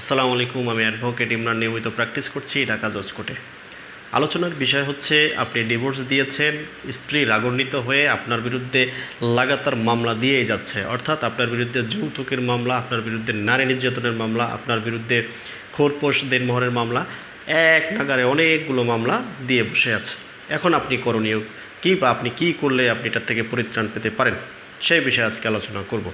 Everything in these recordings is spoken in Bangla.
আসসালামু আলাইকুম, আমি অ্যাডভোকেট ইমরান নিয়মিত প্র্যাকটিস করছি ঢাকা জজ কোর্টে। আলোচনার বিষয় হচ্ছে, আপনি ডিভোর্স দিয়েছেন, স্ত্রী রাগান্বিত হয়ে আপনার বিরুদ্ধে লাগাতার মামলা দিয়েই যাচ্ছে। অর্থাৎ আপনার বিরুদ্ধে যৌতুকের মামলা, আপনার বিরুদ্ধে নারী নির্যাতনের মামলা, আপনার বিরুদ্ধে খোরপোশ, দেনমোহরের মামলা, এক নাগারে অনেকগুলো মামলা দিয়ে বসে আছে। এখন আপনি করণীয় কী বা আপনি কী করলে আপনি এটার থেকে পরিত্রাণ পেতে পারেন? সেই বিষয়ে আজকে আলোচনা করব।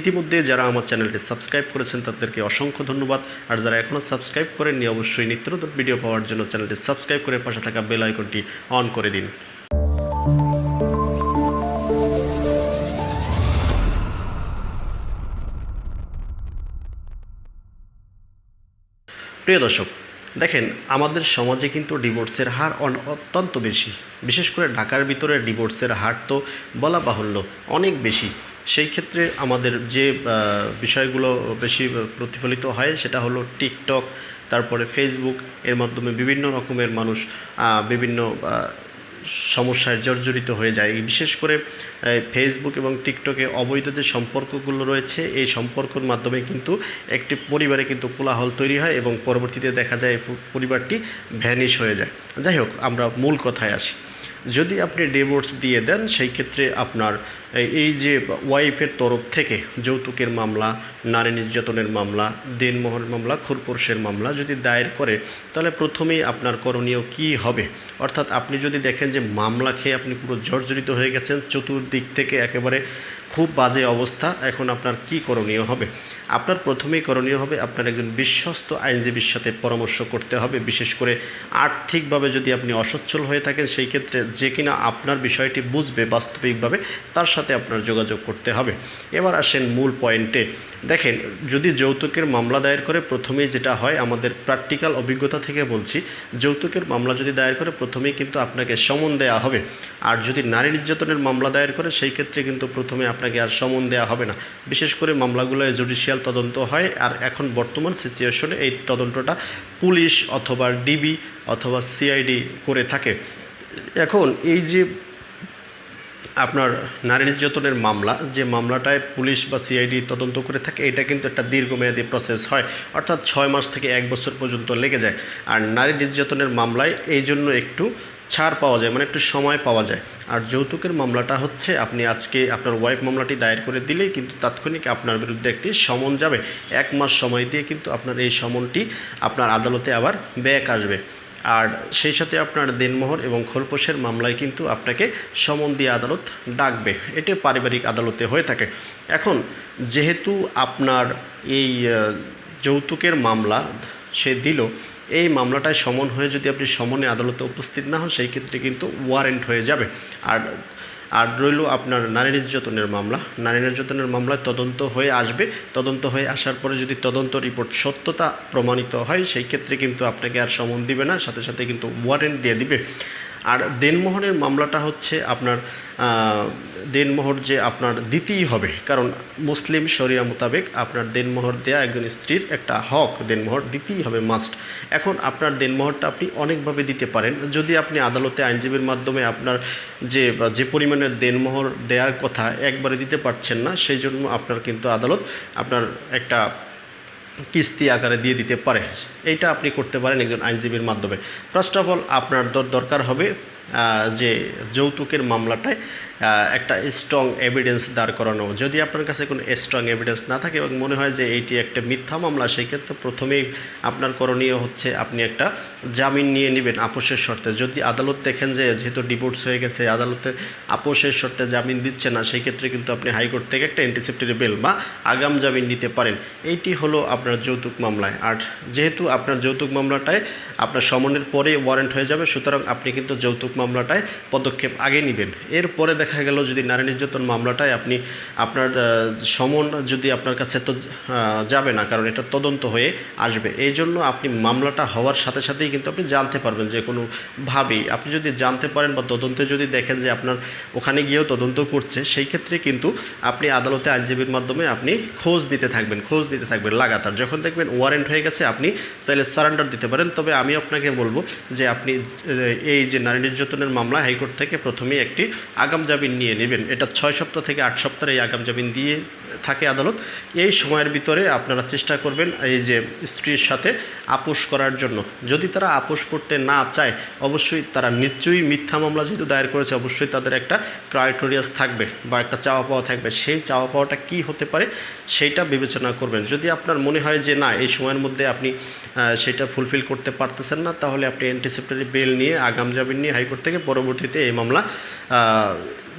ইতিমধ্যে যারা আমার চ্যানেলটি সাবস্ক্রাইব করেছেন, তাদেরকে অসংখ্য ধন্যবাদ। আর যারা এখনও সাবস্ক্রাইব করেননি, অবশ্যই নিত্য নতুন ভিডিও পাওয়ার জন্য চ্যানেলটি সাবস্ক্রাইব করে পাশে থাকা বেল আইকনটি অন করে দিন। প্রিয় দর্শক দেখেন, আমাদের সমাজে কিন্তু ডিভোর্সের হার অত্যন্ত বেশি। বিশেষ করে ঢাকার ভিতরে ডিভোর্সের হার তো বলা বাহুল্য, অনেক বেশি। সেই ক্ষেত্রে আমাদের যে বিষয়গুলো বেশি প্রতিফলিত হয় সেটা হলো টিকটক, তারপরে ফেসবুক, এর মাধ্যমে বিভিন্ন রকমের মানুষ বিভিন্ন সমস্যায় জর্জরিত হয়ে যায়। বিশেষ করে ফেসবুক এবং টিকটকে অবৈধ যে সম্পর্কগুলো রয়েছে, এই সম্পর্কর মাধ্যমে কিন্তু একটি পরিবারে কিন্তু কোলাহল তৈরি হয় এবং পরবর্তীতে দেখা যায় পরিবারটি ভ্যানিশ হয়ে যায়। যাই হোক, আমরা মূল কথায় আসি। যদি আপনি ডিভোর্স দিয়ে দেন, সেই ক্ষেত্রে আপনার এই- যে ওয়াইফের তরফ থেকে যৌতুকের মামলা, নারী নির্যাতনের মামলা দেনমোহর মামলা খুরপোর্শের মামলা যদি দায়ের করে, তাহলে প্রথমেই আপনার করণীয় কি হবে? অর্থাৎ আপনি যদি দেখেন যে মামলা খেয়ে আপনি পুরো জর্জরিত হয়ে গেছেন, চতুর্দিক থেকে একেবারে খুব বাজে অবস্থা, এখন আপনার কি করণীয় হবে? আপনার প্রথমেই করণীয় হবে আপনার একজন বিশ্বস্ত আইনজীবীর সাথে পরামর্শ করতে হবে। বিশেষ করে আর্থিকভাবে যদি আপনি অসচ্ছল হয়ে থাকেন, সেই ক্ষেত্রে যে কিনা আপনার বিষয়টি বুঝবে বাস্তবিকভাবে, তার সাথে আপনার যোগাযোগ করতে হবে। এবার আসেন মূল পয়েন্টে। দেখেন, যদি যৌতুকের মামলা দায়ের করে প্রথমেই যেটা হয়, আমাদের প্র্যাকটিক্যাল অভিজ্ঞতা থেকে বলছি, যৌতুকের মামলা যদি দায়ের করে প্রথমেই কিন্তু আপনাকে সমন দেওয়া হবে। আর যদি নারী নির্যাতনের মামলা দায়ের করে, সেই ক্ষেত্রে কিন্তু প্রথমে আপনাকে আর সমন দেওয়া হবে না। বিশেষ করে মামলাগুলোয় জুডিশিয়াল তদন্ত হয়, আর এখন বর্তমান সিচুয়েশনে এই তদন্তটা পুলিশ অথবা ডিবি অথবা সিআইডি করে থাকে। এখন এই যে আপনার নারী নির্যাতনের মামলা, যে মামলাটায় পুলিশ বা সিআইডি তদন্ত করে থাকে, এটা কিন্তু একটা দীর্ঘমেয়াদী প্রসেস হয়। অর্থাৎ ছয় মাস থেকে এক বছর পর্যন্ত লেগে যায়। আর নারী নির্যাতনের মামলায় এই জন্য একটু ছাড় পাওয়া যায় মানে একটু সময় পাওয়া যায়। আর যৌতুকের মামলাটা হচ্ছে, আপনি আজকে আপনার ওয়াইফ মামলাটি দায়ের করে দিলেই কিন্তু তাৎক্ষণিক আপনার বিরুদ্ধে একটি সমন যাবে। এক মাস সময় দিয়ে কিন্তু আপনার এই সমনটি আপনার আদালতে আবার ব্যাক আসবে। আর সেই সাথে আপনার দেনমোহর এবং খোলপোষের মামলায় কিন্তু আপনাকে সমন দিয়ে আদালত ডাকবে। এটা পারিবারিক আদালতে হয়ে থাকে। এখন, যেহেতু আপনার এই যৌতুকের মামলা সে দিল, এই মামলাটায় সমন হয়ে যদি আপনি সমনে আদালতে উপস্থিত না হন, সেই ক্ষেত্রে কিন্তু ওয়ারেন্ট হয়ে যাবে। আর আর রইল আপনার নারী নির্যাতনের মামলা। নারী নির্যাতনের মামলায় তদন্ত হয়ে আসবে। তদন্ত হয়ে আসার পরে যদি তদন্ত রিপোর্ট সত্যতা প্রমাণিত হয়, সেই ক্ষেত্রে কিন্তু আপনাকে আর সমন দিবে না। সাথে সাথে কিন্তু ওয়ারেন্ট দিয়ে দিবে। আর দেনমোহরের মামলাটা হচ্ছে আপনার দেনমোহর যে আপনার দিতেই হবে, কারণ মুসলিম শরিয়া মোতাবেক আপনার দেনমোহর দেয়া একজন স্ত্রীর একটা হক, দেনমোহর দিতেই হবে মাস্ট এখন আপনার দেনমোহরটা আপনি অনেকভাবে দিতে পারেন। যদি আপনি আদালতে আইনজীবীর মাধ্যমে আপনার যে যে পরিমাণের দেনমোহর দেওয়ার কথা একবারে দিতে পারছেন না, সেই জন্য আপনার কিন্তু আদালত আপনার একটা কিস্তি আকারে দিয়ে দিতে পারে। এইটা আপনি করতে পারেন একজন আইনজীবীর মাধ্যমে। ফার্স্ট অফ অল আপনার দর- দরকার হবে যে যৌতুকের মামলাটায় একটা স্ট্রং এভিডেন্স দাঁড় করানো। যদি আপনার কাছে কোনো স্ট্রং এভিডেন্স না থাকে এবং মনে হয় যে এইটি একটা মিথ্যা মামলা, সেই ক্ষেত্রে প্রথমেই আপনার করণীয় হচ্ছে আপনি একটা জামিন নিয়ে নেবেন আপোষের শর্তে। যদি আদালত দেখেন যে যেহেতু ডিভোর্স হয়ে গেছে, আদালতে আপোষের শর্তে জামিন দিচ্ছে না, সেই ক্ষেত্রে কিন্তু আপনি হাইকোর্ট থেকে একটা অ্যান্টিসেপ্টরি বেল বা আগাম জামিন নিতে পারেন। এইটি হলো আপনার যৌতুক মামলায়। আর যেহেতু আপনার যৌতুক মামলাটায় আপনার সমনের পরে ওয়ারেন্ট হয়ে যাবে, সুতরাং আপনি কিন্তু যৌতুক মামলাটায় পদক্ষেপ আগে নেবেন। এরপরে দেখা গেল যদি নারী নির্যাতন মামলাটায় আপনি আপনার সমন যদি আপনার কাছে তো যাবে না, কারণ এটা তদন্ত হয়ে আসবে। এই জন্য আপনি মামলাটা হওয়ার সাথে সাথেই কিন্তু আপনি জানতে পারবেন যে কোনোভাবেই। আপনি যদি জানতে পারেন বা তদন্তে যদি দেখেন যে আপনার ওখানে গিয়েও তদন্ত করছে, সেই ক্ষেত্রে কিন্তু আপনি আদালতে আইনজীবীর মাধ্যমে আপনি খোঁজ দিতে থাকবেন, খোঁজ দিতে থাকবেন, লাগাতার। যখন দেখবেন ওয়ারেন্ট হয়ে গেছে, আপনি চাইলে সারেন্ডার দিতে পারেন। তবে আমি আপনাকে বলব যে আপনি এই যে নারী নির্যাতনের মামলা হাইকোর্ট থেকে প্রথমেই একটি আগাম জামিন নিয়ে নেবেন। এটা ছয় সপ্তাহ থেকে আট সপ্তাহের এই আগাম জামিন দিয়ে থাকে আদালত। এই সময়ের ভিতরে আপনারা চেষ্টা করবেন এই যে স্ত্রীর সাথে আপোষ করার জন্য। যদি তারা আপোষ করতে না চায়, অবশ্যই তারা নিশ্চয়ই মিথ্যা মামলা যেহেতু দায়ের করেছে, অবশ্যই তাদের একটা ক্রাইটেরিয়াস থাকবে বা একটা চাওয়া পাওয়া থাকবে। সেই চাওয়া পাওয়াটা কী হতে পারে সেইটা বিবেচনা করবেন। যদি আপনার মনে হয় যে না, এই সময়ের মধ্যে আপনি সেটা ফুলফিল করতে পারতেছেন না, তাহলে আপনি অ্যান্টিসিপেটরি বেল নিয়ে আগাম জামিন নিয়ে হাইকোর্ট থেকে পরবর্তীতে এই মামলা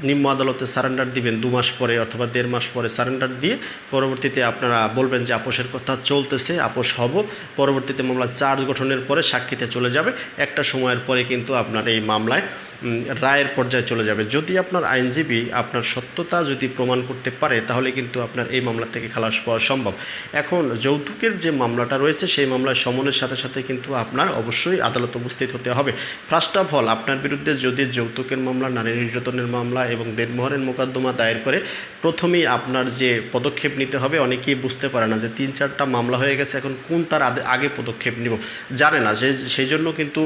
নিম্ন আদালতে সারেন্ডার দিবেন দু মাস পরে অথবা দেড় মাস পরে সারেন্ডার দিয়ে পরবর্তীতে আপনারা বলবেন যে আপোষের কথা চলতেছে, আপোষ হব, পরবর্তীতে মামলা চার্জ গঠনের পরে সাক্ষীতে চলে যাবে। একটা সময়ের পরে কিন্তু আপনার এই মামলায় রায়ের পর্যায়ে চলে যাবে। যদি আপনার আইনজীবী আপনার সত্যতা যদি প্রমাণ করতে পারে, তাহলে কিন্তু আপনার এই মামলা থেকে খালাস পাওয়া সম্ভব। এখন যৌতুকের যে মামলাটা রয়েছে, সেই মামলায় সমনের সাথে সাথে কিন্তু আপনার অবশ্যই আদালত উপস্থিত হতে হবে। ফার্স্ট অফ অল আপনার বিরুদ্ধে যদি যৌতুকের মামলা, নারী নির্যাতনের মামলা এবং দেড়মোহরের মোকদ্দমা দায়ের করে, প্রথমেই আপনার যে পদক্ষেপ নিতে হবে, অনেকেই বুঝতে পারে না যে তিন চারটা মামলা হয়ে গেছে, এখন কোন তার আগে পদক্ষেপ নিব? জানে না। সেই জন্য কিন্তু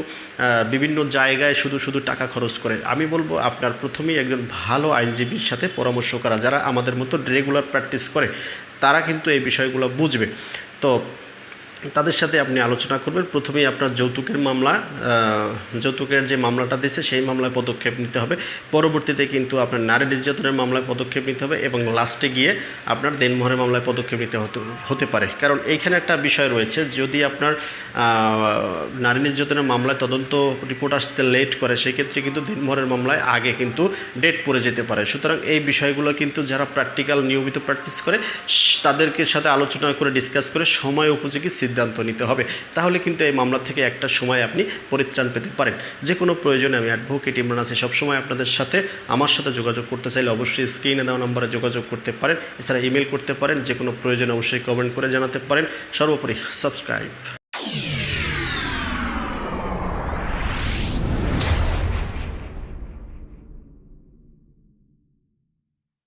বিভিন্ন জায়গায় শুধু শুধু টাকা খরচ করে। আমি বলব আপনার প্রথমেই একজন ভালো আইনজীবীর সাথে পরামর্শ করা। যারা আমাদের মতো রেগুলার প্র্যাকটিস করে, তারা কিন্তু এই বিষয়গুলো বুঝবে। তো তাদের সাথে আপনি আলোচনা করবেন। প্রথমেই আপনার যৌতুকের মামলা যৌতুকের যে মামলাটা দিছে সেই মামলায় পদক্ষেপ নিতে হবে। পরবর্তীতে কিন্তু আপনার নারী নির্যাতনের মামলায় পদক্ষেপ নিতে হবে এবং লাস্টে গিয়ে আপনার দেনমোহরের মামলায় পদক্ষেপ নিতে হতে হতে পারে। কারণ এইখানে একটা বিষয় রয়েছে, যদি আপনার নারী নির্যাতনের মামলায় তদন্ত রিপোর্ট আসতে লেট করে, সেক্ষেত্রে কিন্তু দেনমোহরের মামলায় আগে কিন্তু ডেট পড়ে যেতে পারে। সুতরাং এই বিষয়গুলো কিন্তু যারা প্র্যাকটিক্যাল, নিয়মিত প্র্যাকটিস করে, তাদেরকে সাথে আলোচনা করে, ডিসকাস করে, সময় উপযোগী সিদ্ধান্ত নিতে হবে। তাহলে কিন্তু এই মামলা থেকে একটা সময় আপনি পরিত্রাণ পেতে পারেন। যে কোনো প্রয়োজনে আমি অ্যাডভোকেট ইমরান আসি সবসময় আপনাদের সাথে, আমার সাথে যোগাযোগ করতে চাইলে অবশ্যই স্ক্রিনে দেওয়া নম্বরে যোগাযোগ করতে পারেন। এছাড়া ইমেল করতে পারেন। যে কোনো প্রয়োজনে অবশ্যই কমেন্ট করে জানাতে পারেন। সর্বোপরি সাবস্ক্রাইব